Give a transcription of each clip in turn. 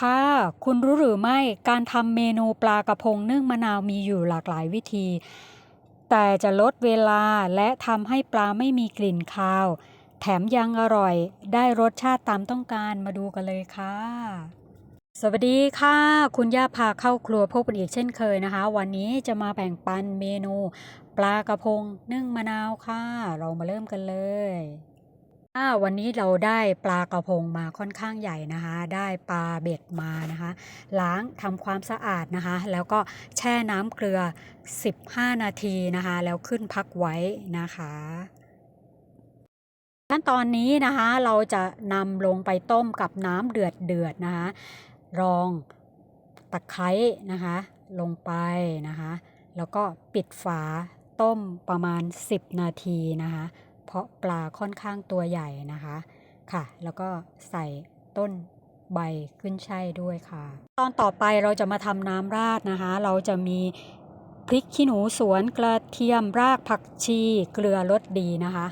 ค่ะ คุณรู้หรือไม่การทำเมนูปลากระพงนึ่งมะนาวมีอยู่หลากหลายวิธี แต่จะลดเวลาและทำให้ปลาไม่มีกลิ่นคาว แถมยังอร่อย ได้รสชาติตามต้องการมาดูกันเลยค่ะ สวัสดีค่ะ คุณย่าพาเข้าครัวพบกันอีกเช่นเคยนะคะ วันนี้จะมาแบ่งปันเมนู ปลากระพงนึ่งมะนาวค่ะ เรามาเริ่มกันเลย อ่าวันนี้เราได้ปลากระพงมาค่อนข้างใหญ่นะคะ ได้ปลาเบ็ดมานะคะ ล้างทำความสะอาดนะคะ แล้วก็แช่น้ำเกลือ 15 นาทีนะคะ แล้วขึ้นพักไว้นะคะขั้นตอนนี้นะคะเราจะนำลงไปต้มกับน้ำเดือดเดือดนะคะรองตะไคร้นะคะ ลงไปนะคะ แล้วก็ปิดฝาต้มประมาณ 10 นาทีนะคะ เพราะปลาค่อนข้างตัวใหญ่นะคะค่ะ แล้วก็ใส่ต้นใบขึ้นช่ายด้วยค่ะ ตอนต่อไปเราจะมาทำน้ำราดนะคะ เราจะมีพริกขี้หนูสวนกระเทียมรากผักชีเกลือรสดีนะคะ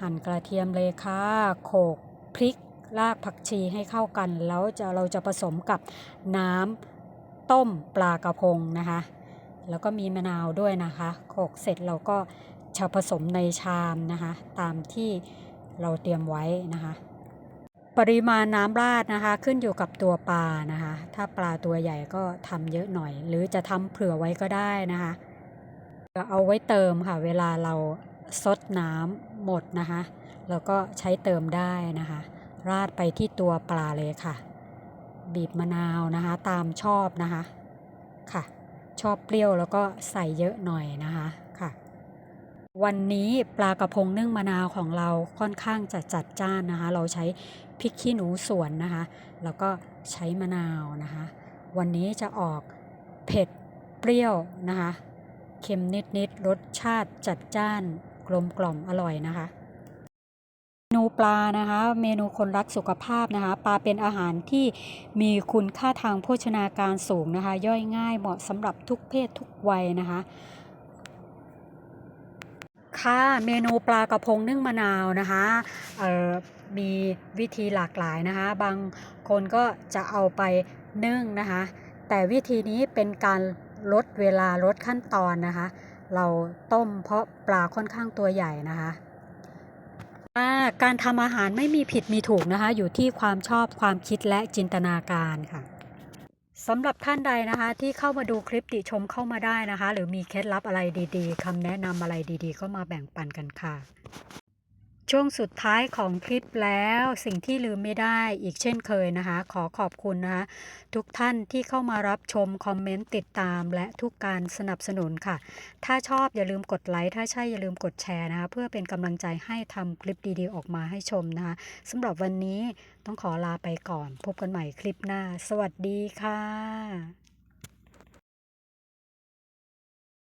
หั่นกระเทียมเลยค่ะโขกพริกรากผักชีให้เข้ากัน แล้วจะเราจะผสมกับน้ำต้มปลากระพงนะคะ แล้วก็มีมะนาวด้วยนะคะโขกเสร็จเราก็ จะผสมในชามนะคะ ตามที่เราเตรียมไว้นะคะ ปริมาณน้ำราดนะคะขึ้นอยู่กับตัวปลานะคะ ถ้าปลาตัวใหญ่ก็ทำเยอะหน่อย หรือจะทำเผื่อไว้ก็ได้นะคะเอาไว้เติมค่ะ เวลาเราซดน้ำหมดนะคะแล้วก็ใช้เติมได้นะคะ ราดไปที่ตัวปลาเลยค่ะ บีบมะนาวนะคะ ตามชอบนะคะค่ะ ชอบเปรี้ยวแล้วก็ใส่เยอะหน่อยนะคะ วันนี้ปลากระพงนึ่งมะนาวของเราค่อนข้างจะจัดจ้านนะคะ เราใช้พริกขี้หนูสวนนะคะ แล้วก็ใช้มะนาวนะคะ วันนี้จะออกเผ็ดเปรี้ยวนะคะ เค็มนิดๆรสชาติจัดจ้านกลมกล่อมอร่อยนะคะเมนูปลานะคะ เมนูคนรักสุขภาพนะคะ ปลาเป็นอาหารที่มีคุณค่าทางโภชนาการสูงนะคะ ย่อยง่ายเหมาะสำหรับทุกเพศทุกวัยนะคะ ค่ะเมนูปลากระพงนึ่งมะนาวนะคะมีวิธีหลากหลายนะคะ บางคนก็จะเอาไปนึ่งนะคะ แต่วิธีนี้เป็นการลดเวลาลดขั้นตอนนะคะ เราต้มเพราะปลาค่อนข้างตัวใหญ่นะคะาการทำอาหารไม่มีผิดมีถูกนะคะ อยู่ที่ความชอบความคิดและจินตนาการค่ะ สำหรับท่านใดนะคะที่เข้ามาดูคลิปติชมเข้ามาได้นะคะ หรือมีเคล็ดลับอะไรดีๆคำแนะนำอะไรดีๆ ก็มาแบ่งปันกันค่ะ ช่วงสุดท้ายของคลิปแล้วสิ่งที่ลืมไม่ได้อีกเช่นเคยนะคะ ขอขอบคุณนะคะทุกท่านที่เข้ามารับชม คอมเมนต์ติดตาม และทุกการสนับสนุนค่ะ ถ้าชอบอย่าลืมกดไลค์ถ้าใช่อย่าลืมกดแชร์นะคะ เพื่อเป็นกำลังใจให้ทำคลิปดีๆ ออกมาให้ชมนะคะสำหรับวันนี้ต้องขอลาไปก่อน พบกันใหม่คลิปหน้า สวัสดีค่ะ